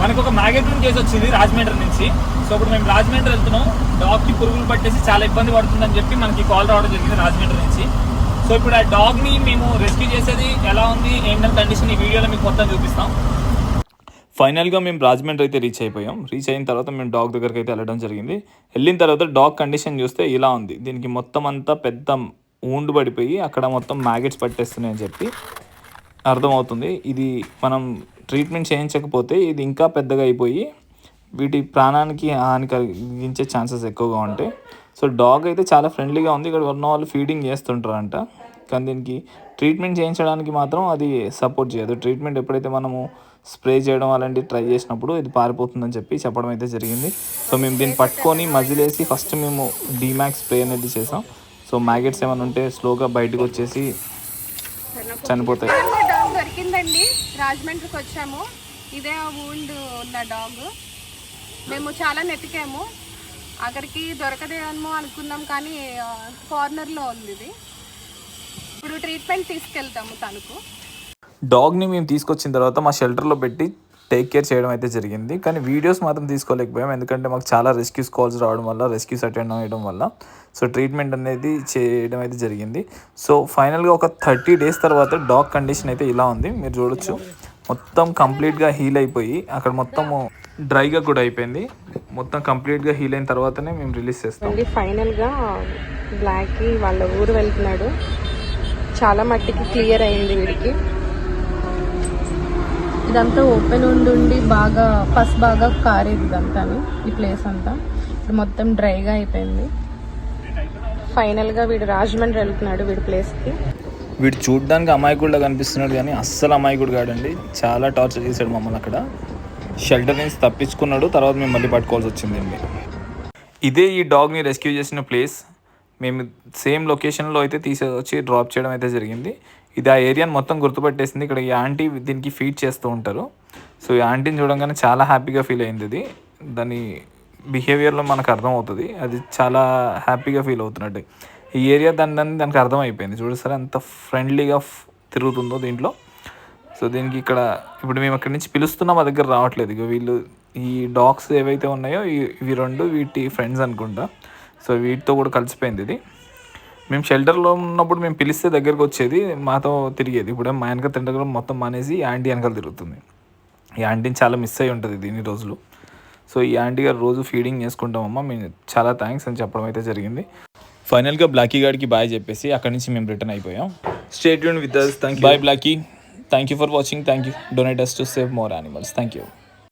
మనకు ఒక magazine case వచ్చింది రాజమండ్రి నుంచి. సో ఇప్పుడు మేము రాజమండ్రి వెళ్తున్నాం. డాగ్కి పురుగులు పట్టేసి చాలా ఇబ్బంది పడుతుందని చెప్పి మనకి కాల్ రావడం జరిగింది రాజమండ్రి నుంచి. సో ఇప్పుడు ఆ డాగ్ని మేము రెస్క్యూ చేసేది ఎలా ఉంది? ఏంటంటే కండిషన్ ఈ వీడియోలో మీకు మొత్తం చూపిస్తాం. ఫైనల్గా మేము రాజమండ్రి అయితే రీచ్ అయిపోయాం. రీచ్ అయిన తర్వాత మేము డాగ్ దగ్గరికి అయితే వెళ్ళడం జరిగింది. వెళ్ళిన తర్వాత డాగ్ కండిషన్ చూస్తే ఇలా ఉంది. దీనికి మొత్తం అంతా పెద్ద ఊండు పడిపోయి అక్కడ మొత్తం మ్యాగెట్స్ పట్టేస్తున్నాయని చెప్పి అర్థమవుతుంది. ఇది మనం ట్రీట్మెంట్ చేయించకపోతే ఇది ఇంకా పెద్దగా అయిపోయి వీటి ప్రాణానికి హాని కలిగించే ఛాన్సెస్ ఎక్కువగా ఉంటాయి. సో డాగ్ అయితే చాలా ఫ్రెండ్లీగా ఉంది. ఇక్కడ ఉన్న వాళ్ళు ఫీడింగ్ చేస్తుంటారంట. కానీ దీనికి ట్రీట్మెంట్ చేయించడానికి మాత్రం అది సపోర్ట్ చేయదు. ట్రీట్మెంట్ ఎప్పుడైతే మనము స్ప్రే చేయడం అలాంటివి ట్రై చేసినప్పుడు ఇది పారిపోతుందని చెప్పి చెప్పడం అయితే జరిగింది. సో మేము దీన్ని పట్టుకొని మజిలేసి ఫస్ట్ మేము డీమాక్స్ స్ప్రే అనేది చేసాం. సో మ్యాగెట్స్ ఏమైనా ఉంటే స్లోగా బయటకు వచ్చేసి చనిపోతాయి. రాజమండ్రికి వచ్చాము. ఇదే ఊండ్ ఉన్న డాగ్. మేము చాలా నెతికాము. అక్కడికి దొరకదేమో అనుకున్నాం కానీ కార్నర్లో ఉంది ఇది. ఇప్పుడు ట్రీట్మెంట్ తీసుకెళ్తాము తనకు. డాగ్ని మేము తీసుకొచ్చిన తర్వాత మా షెల్టర్లో పెట్టి టేక్ కేర్ చేయడం అయితే జరిగింది. కానీ వీడియోస్ మాత్రం తీసుకోలేకపోయాం. ఎందుకంటే మాకు చాలా రెస్క్యూస్ కాల్స్ రావడం వల్ల రెస్క్యూస్ అటెండ్ అవ్వడం వల్ల. సో ట్రీట్మెంట్ అనేది చేయడం అయితే జరిగింది. సో ఫైనల్గా ఒక థర్టీ డేస్ తర్వాత డాగ్ కండిషన్ అయితే ఇలా ఉంది. మీరు చూడొచ్చు. మొత్తం కంప్లీట్గా హీల్ అయిపోయి అక్కడ మొత్తం డ్రైగా కూడా అయిపోయింది. మొత్తం కంప్లీట్గా హీల్ అయిన తర్వాతనే మేము రిలీజ్ చేస్తాం. ఫైనల్గా బ్లాక్కి వాళ్ళ ఊరు వెళ్తున్నాడు. చాలా మట్టికి క్లియర్ అయింది వీడికి. ఇదంతా ఓపెన్ ఉండి బాగా ఫస్ట్ బాగా కారేది ఇదంతాను ఈ ప్లేస్ అంతా. ఇప్పుడు మొత్తం డ్రైగా అయిపోయింది. ఫైనల్గా వీడు రాజమండ్రి వెళ్తున్నాడు వీడి ప్లేస్కి వీడు చూడడానికి అమాయకుడిలా కనిపిస్తున్నాడు కానీ అస్సలు అమాయకుడు కాడండి. చాలా టార్చర్ చేశాడు మమ్మల్ని అక్కడ. షెల్టర్ నుంచి తప్పించుకున్నాడు తర్వాత మేము మళ్ళీ పట్టుకోవాల్సి వచ్చిందండి ఇదే ఈ డాగ్ని రెస్క్యూ చేసిన ప్లేస్ మేము సేమ్ లొకేషన్లో అయితే తీసే వచ్చి డ్రాప్ చేయడం అయితే జరిగింది. ఇది ఆ ఏరియాని మొత్తం గుర్తుపట్టేసింది. ఇక్కడ ఈ ఆంటీ దీనికి ఫీడ్ చేస్తూ ఉంటారు. సో ఈ ఆంటీని చూడంగానే చాలా హ్యాపీగా ఫీల్ అయింది ఇది. దాని బిహేవియర్లో మనకు అర్థమవుతుంది. అది చాలా హ్యాపీగా ఫీల్ అవుతున్నట్టు. ఈ ఏరియా దాని దాన్ని దానికి అర్థమైపోయింది. చూడసారి ఎంత ఫ్రెండ్లీగా తిరుగుతుందో దీంట్లో. సో దీనికి ఇక్కడ ఇప్పుడు మేము అక్కడి నుంచి పిలుస్తున్నా మా దగ్గర రావట్లేదు. ఇక వీళ్ళు ఈ డాగ్స్ ఏవైతే ఉన్నాయో ఇవి రెండు వీటి ఫ్రెండ్స్ అనుకుంటా. సో వీటితో కూడా కలిసిపోయింది ఇది. మేము షెల్టర్లో ఉన్నప్పుడు మేము పిలిస్తే దగ్గరకు వచ్చేది మాతో తిరిగేది. ఇప్పుడు మా వెనక తిండగలం మొత్తం మానేసి ఈ ఆంటీ వెనకాల తిరుగుతుంది. ఈ ఆంటీని చాలా మిస్ అయి ఉంటుంది దీని రోజులు. సో ఈ ఆంటీ గారు రోజు ఫీడింగ్ చేసుకుంటామమ్మా మేము చాలా థ్యాంక్స్ అని చెప్పడం అయితే జరిగింది. ఫైనల్గా బ్లాకీ గారికి బాయ్ చెప్పేసి అక్కడి నుంచి మేము రిటర్న్ అయిపోయాం. State with thank you boy Blacky. Thank you for watching thank you donate us to save more animals thank you